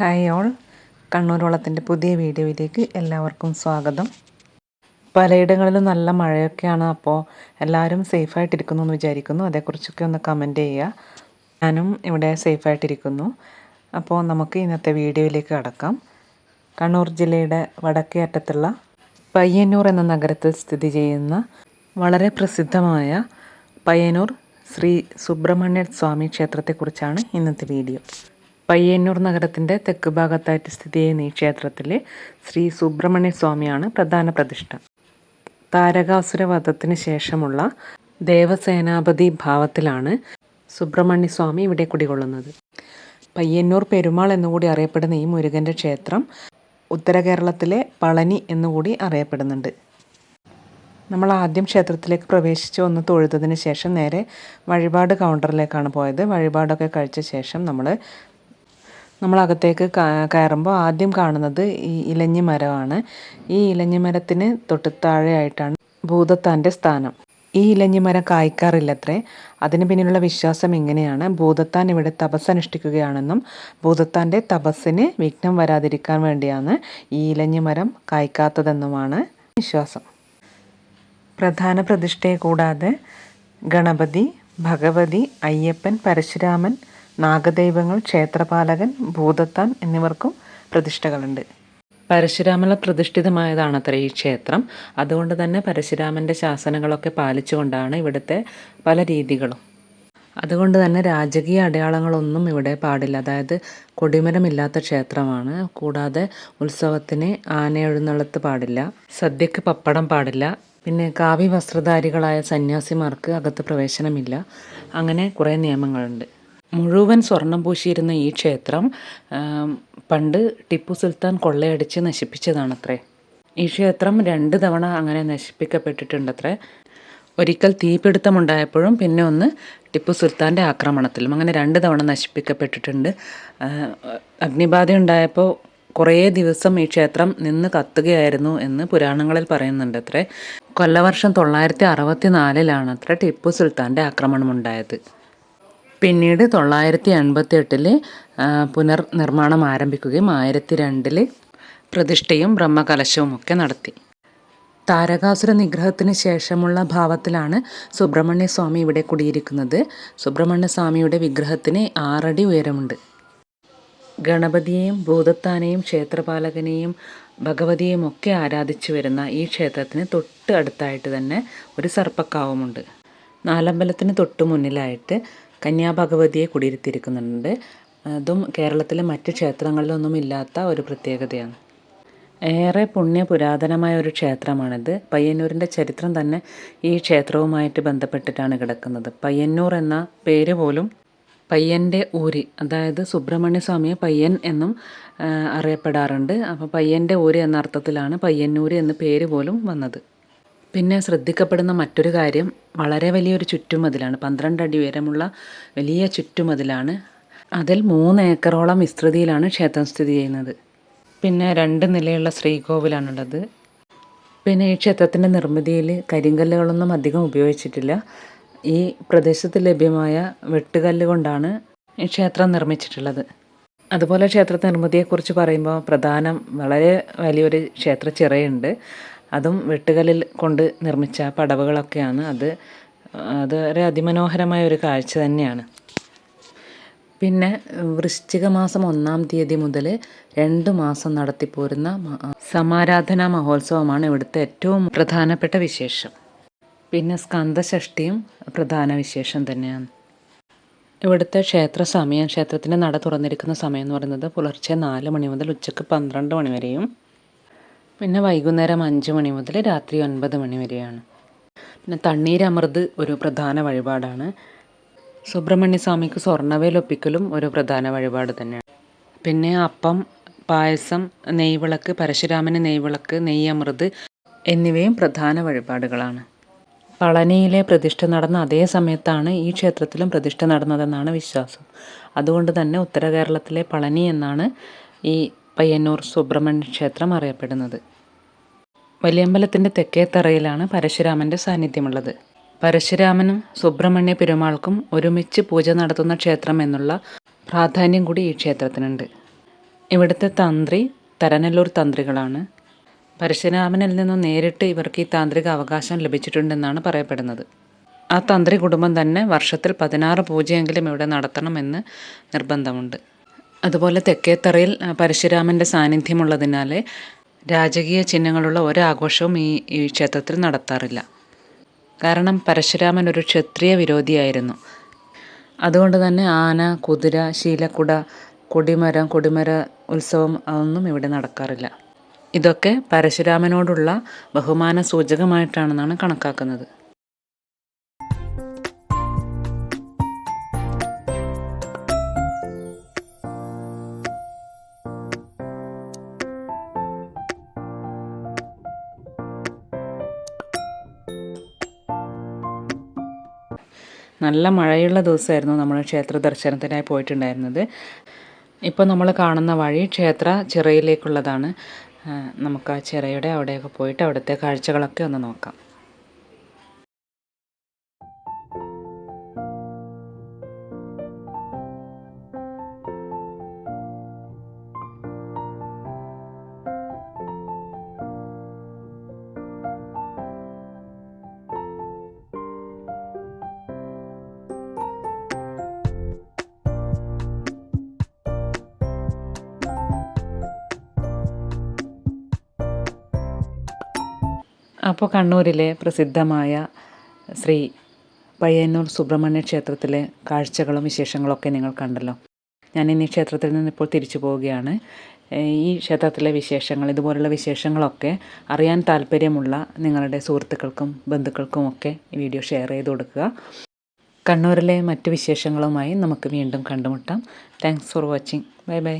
Hi all. കണ്ണൂരോളത്തിന്റെ പുതിയ വീഡിയോയിലേക്ക് എല്ലാവർക്കും സ്വാഗതം. പലയിടങ്ങളിലും നല്ല മഴയൊക്കെയാണ് അപ്പോൾ എല്ലാവരും സേഫായിട്ടിരിക്കുന്നു എന്ന് വിചാരിക്കുന്നു. അതേക്കുറിച്ചൊക്കെ ഒന്ന് കമന്റ് ചെയ്യുക. ഞാനും ഇവിടെ സേഫായിട്ടിരിക്കുന്നു അപ്പോൾ നമുക്ക് ഇന്നത്തെ വീഡിയോയിലേക്ക് കടക്കാം. കണ്ണൂർ ജില്ലയുടെ വടക്കേ അറ്റത്തുള്ള പയ്യന്നൂർ എന്ന നഗരത്തിൽ സ്ഥിതി ചെയ്യുന്ന വളരെ പ്രസിദ്ധമായ പയ്യന്നൂർ ശ്രീ സുബ്രഹ്മണ്യ സ്വാമി ക്ഷേത്രത്തെക്കുറിച്ചാണ് ഇന്നത്തെ വീഡിയോ. പയ്യന്നൂർ നഗരത്തിന്റെ തെക്ക് ഭാഗത്തായിട്ട് സ്ഥിതി ചെയ്യുന്ന ഈ ക്ഷേത്രത്തിൽ ശ്രീ സുബ്രഹ്മണ്യ സ്വാമിയാണ് പ്രധാന പ്രതിഷ്ഠ. താരകാസുര വധത്തിന് ശേഷമുള്ള ദേവസേനാപതി ഭാവത്തിലാണ് സുബ്രഹ്മണ്യ സ്വാമി ഇവിടെ കുടികൊള്ളുന്നത്. പയ്യന്നൂർ പെരുമാൾ എന്നുകൂടി അറിയപ്പെടുന്ന ഈ മുരുകന്റെ ക്ഷേത്രം ഉത്തര കേരളത്തിലെ പളനി എന്നുകൂടി അറിയപ്പെടുന്നുണ്ട്. നമ്മൾ ആദ്യം ക്ഷേത്രത്തിലേക്ക് പ്രവേശിച്ച് ഒന്ന് തൊഴുതതിന് ശേഷം നേരെ വഴിപാട് കൗണ്ടറിലേക്കാണ് പോയത്. വഴിപാടൊക്കെ കഴിച്ച ശേഷം നമ്മൾ നമ്മൾ അകത്തേക്ക് കയറുമ്പോൾ ആദ്യം കാണുന്നത് ഈ ഇലഞ്ഞി മരമാണ്. ഈ ഇലഞ്ഞി മരത്തിന് തൊട്ട് താഴെയായിട്ടാണ് ഭൂതത്താന്റെ സ്ഥാനം. ഈ ഇലഞ്ഞിമരം കായ്ക്കാറില്ലത്രേ. അതിന് പിന്നിലുള്ള വിശ്വാസം ഇങ്ങനെയാണ്. ഭൂതത്താൻ ഇവിടെ തപസ് അനുഷ്ഠിക്കുകയാണെന്നും ഭൂതത്താന്റെ തപസ്സിന് വിഘ്നം വരാതിരിക്കാൻ വേണ്ടിയാണ് ഈ ഇലഞ്ഞിമരം കായ്ക്കാത്തതെന്നുമാണ് വിശ്വാസം. പ്രധാന പ്രതിഷ്ഠയെ കൂടാതെ ഗണപതി ഭഗവതി അയ്യപ്പൻ പരശുരാമൻ നാഗദൈവങ്ങൾ ക്ഷേത്രപാലകൻ ഭൂതത്താൻ എന്നിവർക്കും പ്രതിഷ്ഠകളുണ്ട്. പരശുരാമല പ്രതിഷ്ഠിതമായതാണത്ര ഈ ക്ഷേത്രം. അതുകൊണ്ട് തന്നെ പരശുരാമന്റെ ശാസനങ്ങളൊക്കെ പാലിച്ചുകൊണ്ടാണ് ഇവിടുത്തെ പല രീതികളും. അതുകൊണ്ട് തന്നെ രാജകീയ അടയാളങ്ങളൊന്നും ഇവിടെ പാടില്ല. അതായത് കൊടിമരമില്ലാത്ത ക്ഷേത്രമാണ്. കൂടാതെ ഉത്സവത്തിന് ആന എഴുന്നള്ളത്ത് പാടില്ല. സദ്യക്ക് പപ്പടം പാടില്ല. പിന്നെ കാവ്യ വസ്ത്രധാരികളായ സന്യാസിമാർക്ക് അകത്ത് പ്രവേശനമില്ല. അങ്ങനെ കുറേ നിയമങ്ങളുണ്ട്. മുഴുവൻ സ്വർണം പൂശിയിരുന്ന ഈ ക്ഷേത്രം പണ്ട് ടിപ്പു സുൽത്താൻ കൊള്ളയടിച്ച് നശിപ്പിച്ചതാണത്രേ. ഈ ക്ഷേത്രം രണ്ട് തവണ അങ്ങനെ നശിപ്പിക്കപ്പെട്ടിട്ടുണ്ടത്രേ. ഒരിക്കൽ തീപിടുത്തമുണ്ടായപ്പോഴും പിന്നെ ഒന്ന് ടിപ്പു സുൽത്താന്റെ ആക്രമണത്തിലും അങ്ങനെ രണ്ട് തവണ നശിപ്പിക്കപ്പെട്ടിട്ടുണ്ട്. അഗ്നിബാധ ഉണ്ടായപ്പോൾ കുറേ ദിവസം ഈ ക്ഷേത്രം നിന്ന് കത്തുകയായിരുന്നു എന്ന് പുരാണങ്ങളിൽ പറയുന്നുണ്ട് അത്രേ കൊല്ലവർഷം തൊള്ളായിരത്തി അറുപത്തി നാലിലാണ് അത്ര ടിപ്പു സുൽത്താന്റെ ആക്രമണം ഉണ്ടായത് പിന്നീട് തൊള്ളായിരത്തി എൺപത്തി എട്ടിൽ പുനർനിർമ്മാണം ആരംഭിക്കുകയും ആയിരത്തി രണ്ടിൽ പ്രതിഷ്ഠയും ബ്രഹ്മകലശവും ഒക്കെ നടത്തി. താരകാസുര നിഗ്രഹത്തിന് ശേഷമുള്ള ഭാവത്തിലാണ് സുബ്രഹ്മണ്യ സ്വാമി ഇവിടെ കുടിയിരിക്കുന്നത്. സുബ്രഹ്മണ്യ സ്വാമിയുടെ വിഗ്രഹത്തിന് ആറടി ഉയരമുണ്ട്. ഗണപതിയെയും ഭൂതത്താനെയും ക്ഷേത്രപാലകനെയും ഭഗവതിയെയും ഒക്കെ ആരാധിച്ചു വരുന്ന ഈ ക്ഷേത്രത്തിന് തൊട്ട് അടുത്തായിട്ട് തന്നെ ഒരു സർപ്പക്കാവുമുണ്ട്. നാലമ്പലത്തിന് തൊട്ട് മുന്നിലായിട്ട് കന്യാഭഗവതിയെ കുടിയിരുത്തിയിരിക്കുന്നുണ്ട്. അതും കേരളത്തിലെ മറ്റ് ക്ഷേത്രങ്ങളിലൊന്നും ഇല്ലാത്ത ഒരു പ്രത്യേകതയാണ്. ഏറെ പുണ്യ പുരാതനമായ ഒരു ക്ഷേത്രമാണിത്. പയ്യന്നൂരിന്റെ ചരിത്രം തന്നെ ഈ ക്ഷേത്രവുമായിട്ട് ബന്ധപ്പെട്ടിട്ടാണ് കിടക്കുന്നത്. പയ്യന്നൂർ എന്ന പേര് പോലും പയ്യന്റെ ഊരി അതായത് സുബ്രഹ്മണ്യ സ്വാമിയെ പയ്യൻ എന്നും അറിയപ്പെടാറുണ്ട്. അപ്പോൾ പയ്യന്റെ ഊര് എന്ന അർത്ഥത്തിലാണ് പയ്യന്നൂര് എന്ന പേര് പോലും വന്നത്. പിന്നെ ശ്രദ്ധിക്കപ്പെടുന്ന മറ്റൊരു കാര്യം വളരെ വലിയൊരു ചുറ്റുമതിലാണ്. പന്ത്രണ്ട് അടി ഉയരമുള്ള വലിയ ചുറ്റുമതിലാണ്. അതിൽ മൂന്ന് ഏക്കറോളം വിസ്തൃതിയിലാണ് ക്ഷേത്രം സ്ഥിതി ചെയ്യുന്നത്. പിന്നെ രണ്ട് നിലയുള്ള ശ്രീകോവിലാണുള്ളത്. പിന്നെ ഈ ക്ഷേത്രത്തിന്റെ നിർമ്മിതിയിൽ കരിങ്കല്ലുകളൊന്നും അധികം ഉപയോഗിച്ചിട്ടില്ല. ഈ പ്രദേശത്ത് ലഭ്യമായ വെട്ടുകല്ല് കൊണ്ടാണ് ഈ ക്ഷേത്രം നിർമ്മിച്ചിട്ടുള്ളത്. അതുപോലെ ക്ഷേത്ര നിർമ്മിതിയെക്കുറിച്ച് പറയുമ്പോൾ പ്രധാനം വളരെ വലിയൊരു ക്ഷേത്ര ചിറയുണ്ട്. അതും വെട്ടുകല്ലിൽ കൊണ്ട് നിർമ്മിച്ച പടവുകളൊക്കെയാണ് അത്. അത് ഒരു അതിമനോഹരമായ ഒരു കാഴ്ച തന്നെയാണ്. പിന്നെ വൃശ്ചിക മാസം ഒന്നാം തീയതി മുതൽ രണ്ട് മാസം നടത്തിപ്പോരുന്ന സമാരാധന മഹോത്സവമാണ് ഇവിടുത്തെ ഏറ്റവും പ്രധാനപ്പെട്ട വിശേഷം. പിന്നെ സ്കന്ദഷഷ്ടിയും പ്രധാന വിശേഷം തന്നെയാണ്. ഇവിടുത്തെ ക്ഷേത്ര സമയം ക്ഷേത്രത്തിന്റെ നട തുറന്നിരിക്കുന്ന സമയം എന്ന് പറയുന്നത് പുലർച്ചെ നാല് മണി മുതൽ ഉച്ചയ്ക്ക് പന്ത്രണ്ട് മണി വരെയും പിന്നെ വൈകുന്നേരം അഞ്ച് മണി മുതൽ രാത്രി ഒൻപത് മണി വരെയാണ്. പിന്നെ തണ്ണീരമൃത് ഒരു പ്രധാന വഴിപാടാണ്. സുബ്രഹ്മണ്യ സ്വാമിക്ക് സ്വർണവേലൊപ്പിക്കലും ഒരു പ്രധാന വഴിപാട് തന്നെയാണ്. പിന്നെ അപ്പം പായസം നെയ്വിളക്ക് പരശുരാമന് നെയ്വിളക്ക് നെയ്യമൃത് എന്നിവയും പ്രധാന വഴിപാടുകളാണ്. പളനിയിലെ പ്രതിഷ്ഠ നടന്ന അതേ സമയത്താണ് ഈ ക്ഷേത്രത്തിലും പ്രതിഷ്ഠ നടന്നതെന്നാണ് വിശ്വാസം. അതുകൊണ്ട് തന്നെ ഉത്തര കേരളത്തിലെ പളനി എന്നാണ് ഈ പയ്യന്നൂർ സുബ്രഹ്മണ്യ ക്ഷേത്രം അറിയപ്പെടുന്നത്. വലിയമ്പലത്തിന്റെ തെക്കേത്തറയിലാണ് പരശുരാമന്റെ സാന്നിധ്യമുള്ളത്. പരശുരാമനും സുബ്രഹ്മണ്യ പെരുമാൾക്കും ഒരുമിച്ച് പൂജ നടത്തുന്ന ക്ഷേത്രം എന്നുള്ള പ്രാധാന്യം കൂടി ഈ ക്ഷേത്രത്തിനുണ്ട്. ഇവിടുത്തെ തന്ത്രി തരനല്ലൂർ തന്ത്രികളാണ്. പരശുരാമനിൽ നിന്നും നേരിട്ട് ഇവർക്ക് ഈ താന്ത്രിക അവകാശം ലഭിച്ചിട്ടുണ്ടെന്നാണ് പറയപ്പെടുന്നത്. ആ തന്ത്രി കുടുംബം തന്നെ വർഷത്തിൽ പതിനാറ് പൂജയെങ്കിലും ഇവിടെ നടത്തണമെന്ന് നിർബന്ധമുണ്ട്. അതുപോലെ തെക്കേത്തറയിൽ പരശുരാമന്റെ സാന്നിധ്യമുള്ളതിനാൽ രാജകീയ ചിഹ്നങ്ങളുള്ള ഒരാഘോഷവും ഈ ഈ ക്ഷേത്രത്തിൽ നടത്താറില്ല. കാരണം പരശുരാമൻ ഒരു ക്ഷത്രിയ വിരോധിയായിരുന്നു. അതുകൊണ്ട് തന്നെ ആന കുതിര ശീലക്കുട കൊടിമരം കൊടിമര ഉത്സവം അതൊന്നും ഇവിടെ നടക്കാറില്ല. ഇതൊക്കെ പരശുരാമനോടുള്ള ബഹുമാന സൂചകമായിട്ടാണെന്നാണ് കണക്കാക്കുന്നത്. നല്ല മഴയുള്ള ദിവസമായിരുന്നു നമ്മൾ ക്ഷേത്ര ദർശനത്തിനായി പോയിട്ടുണ്ടായിരുന്നത്. ഇപ്പോൾ നമ്മൾ കാണുന്ന വഴി ക്ഷേത്ര ചിറയിലേക്കുള്ളതാണ്. നമുക്ക് ആ ചിറയുടെ അവിടെയൊക്കെ പോയിട്ട് അവിടുത്തെ കാഴ്ചകളൊക്കെ ഒന്ന് നോക്കാം. അപ്പോൾ കണ്ണൂരിലെ പ്രസിദ്ധമായ ശ്രീ പയ്യന്നൂർ സുബ്രഹ്മണ്യ ക്ഷേത്രത്തിലെ കാഴ്ചകളും വിശേഷങ്ങളൊക്കെ നിങ്ങൾ കണ്ടല്ലോ. ഞാൻ ഇനി ക്ഷേത്രത്തിൽ നിന്ന് ഇപ്പോൾ തിരിച്ചു പോവുകയാണ്. ഈ ക്ഷേത്രത്തിലെ വിശേഷങ്ങൾ ഇതുപോലുള്ള വിശേഷങ്ങളൊക്കെ അറിയാൻ താല്പര്യമുള്ള നിങ്ങളുടെ സുഹൃത്തുക്കൾക്കും ബന്ധുക്കൾക്കും ഒക്കെ ഈ വീഡിയോ ഷെയർ ചെയ്ത് കൊടുക്കുക. കണ്ണൂരിലെ മറ്റു വിശേഷങ്ങളുമായി നമുക്ക് വീണ്ടും കണ്ടുമുട്ടാം. Thanks for watching bye bye